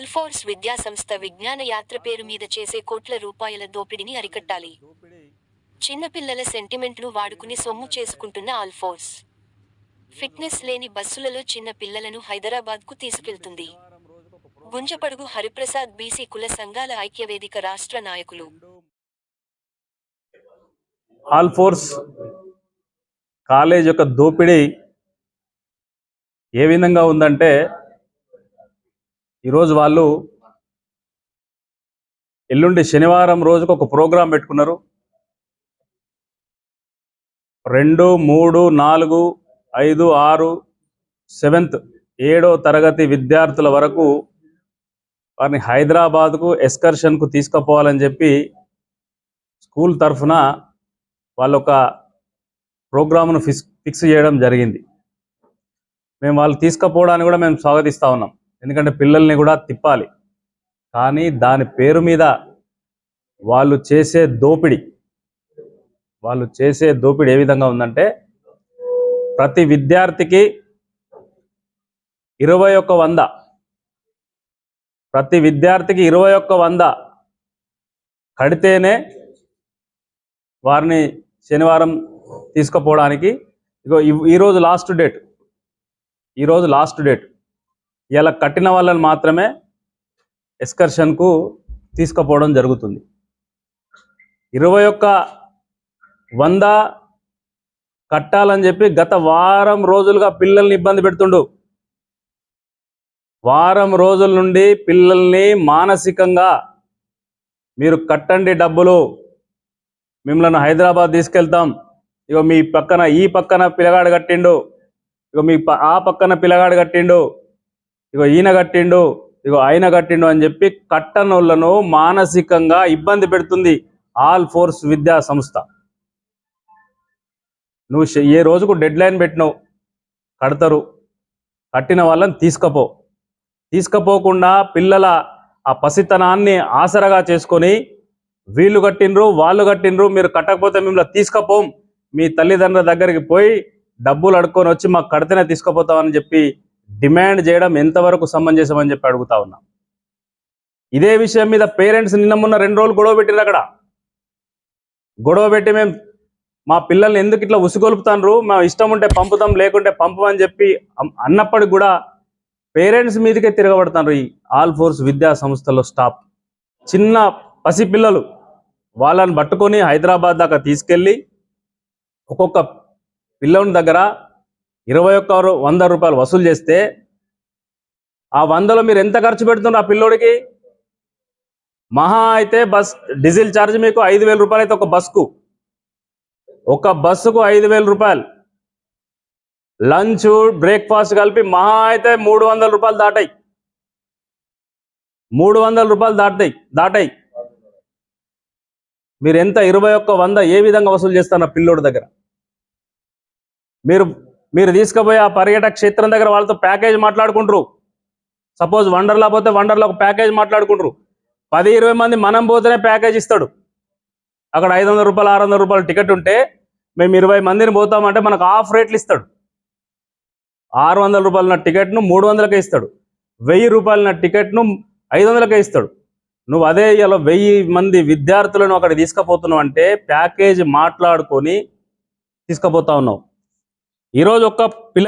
అల్ఫోర్స్ విద్యా సంస్థ విజ్ఞాన యాత్ర పేరు మీద చేసే కోట్ల రూపాయల దోపిడీని అరికట్టాలి. చిన్నపిల్లల సెంటిమెంట్ను వాడుకుని సొమ్ము చేసుకుంటున్న అల్ఫోర్స్ ఫిట్నెస్ లేని బస్సులలో చిన్న పిల్లలను హైదరాబాద్కు తీసుకెళ్తుంది. గుంజపడుగు హరిప్రసాద్ బీసీ కుల సంఘాల ఐక్యవేదిక రాష్ట్ర నాయకులు. ఆల్ఫోర్స్ కాలేజ్ యొక్క దోపిడీ ఏ విధంగా ఉందంటే ఈరోజు వాళ్ళు ఎల్లుండి శనివారం రోజుకు ఒక ప్రోగ్రాం పెట్టుకున్నారు. రెండు మూడు నాలుగు ఐదు ఆరు సెవెంత్ ఏడో తరగతి విద్యార్థుల వరకు వారిని హైదరాబాద్కు ఎస్కర్షన్కు తీసుకుపోవాలని చెప్పి స్కూల్ తరఫున వాళ్ళొక ప్రోగ్రామ్ను ఫిక్స్ ఫిక్స్ చేయడం జరిగింది. మేము వాళ్ళు తీసుకుపోవడానికి కూడా మేము స్వాగతిస్తూ ఉన్నాం. ఎందుకంటే పిల్లల్ని కూడా తిప్పాలి. కానీ దాని పేరు మీద వాళ్ళు చేసే దోపిడీ వాళ్ళు చేసే దోపిడీ ఏ విధంగా ఉందంటే ప్రతి విద్యార్థికి ఇరవై ఒక్క వంద ప్రతి విద్యార్థికి ఇరవై ఒక్క వంద కడితేనే వారిని శనివారం తీసుకుపోవడానికి ఇగో ఈరోజు లాస్ట్ డేట్ ఈరోజు లాస్ట్ డేట్. ఇలా కట్టిన వాళ్ళని మాత్రమే ఎక్స్కర్షన్కు తీసుకుపోవడం జరుగుతుంది. ఇరవై ఒక్క వంద కట్టాలని చెప్పి గత వారం రోజులుగా పిల్లల్ని ఇబ్బంది పెడుతుండు. వారం రోజుల నుండి పిల్లల్ని మానసికంగా మీరు కట్టండి డబ్బులు మిమ్మల్ని హైదరాబాద్ తీసుకెళ్తాం. ఇగో మీ పక్కన ఈ పక్కన పిల్లగాడు కట్టిండు. ఇక మీ ప- ఆ పక్కన పిల్లగాడు కట్టిండు. ఇగో ఈయన కట్టిండు ఇగో ఆయన కట్టిండు అని చెప్పి కట్టనోళ్ళను మానసికంగా ఇబ్బంది పెడుతుంది ఆల్ ఫోర్స్ విద్యా సంస్థ. నువ్వు ఏ రోజుకు డెడ్ లైన్ పెట్టినావు కడతారు కట్టిన వాళ్ళని తీసుకపో. తీసుకపోకుండా పిల్లల ఆ పసితనాన్ని ఆసరగా చేసుకొని వీళ్ళు కట్టిండ్రు వాళ్ళు కట్టిండ్రు మీరు కట్టకపోతే మిమ్మల్ని తీసుకపోం. మీ తల్లిదండ్రుల దగ్గరికి పోయి డబ్బులు అడుక్కొని వచ్చి మాకు కడితేనే తీసుకుపోతామని చెప్పి డిమాండ్ చేయడం ఎంతవరకు సమంజసమని చెప్పి అడుగుతా ఉన్నా. ఇదే విషయం మీద పేరెంట్స్ నిన్న మొన్న రెండు రోజులు గొడవ పెట్టిండ్రు అక్కడ. గొడవ పెట్టి మేము మా పిల్లల్ని ఎందుకు ఇట్లా ఉసుగొలుపుతాన్రు? మా ఇష్టం ఉంటే పంపుతాం లేకుంటే పంపమని చెప్పి అన్నప్పటికి కూడా పేరెంట్స్ మీదకే తిరగబడుతున్నారు ఈ ఆల్ ఫోర్స్ విద్యా సంస్థలో స్టాఫ్. చిన్న పసిపిల్లలు వాళ్ళని పట్టుకొని హైదరాబాద్ దాకా తీసుకెళ్ళి ఒక్కొక్క పిల్లని దగ్గర ఇరవై ఒక్క వంద రూపాయలు వసూలు చేస్తే ఆ వందలో మీరు ఎంత ఖర్చు పెడుతున్నారు ఆ పిల్లోడికి? మహా అయితే బస్ డీజిల్ ఛార్జ్ మీకు ఐదు వేల రూపాయలు అయితే ఒక బస్కు. ఒక బస్సుకు ఐదు వేల రూపాయలు. లంచ్ బ్రేక్ఫాస్ట్ కలిపి మహా అయితే మూడు వందల రూపాయలు దాటాయి. మూడు వందల రూపాయలు దాటాయి దాటాయి. మీరు ఎంత? ఇరవై ఒక్క వంద ఏ విధంగా వసూలు చేస్తారు పిల్లోడి దగ్గర? మీరు మీరు తీసుకుపోయి ఆ పర్యాటక క్షేత్రం దగ్గర వాళ్ళతో ప్యాకేజ్ మాట్లాడుకుంటారు. సపోజ్ వండర్లా పోతే వండర్లో ఒక ప్యాకేజ్ మాట్లాడుకుంటారు. పది ఇరవై మంది మనం పోతేనే ప్యాకేజ్ ఇస్తాడు. అక్కడ ఐదు వందల రూపాయలు ఆరు వందల రూపాయలు టికెట్ ఉంటే మేము ఇరవై మందిని పోతామంటే మనకు ఆఫ్ రేట్లు ఇస్తాడు. ఆరు వందల రూపాయల నా టికెట్ను మూడు వందలకే ఇస్తాడు. వెయ్యి రూపాయల నా టికెట్ను ఐదు వందలకే ఇస్తాడు. నువ్వు అదే ఇలా వెయ్యి మంది విద్యార్థులను అక్కడ తీసుకుపోతున్నావు అంటే ప్యాకేజ్ మాట్లాడుకొని తీసుకుపోతా ఉన్నావు. ఈరోజు ఒక్క పిల్ల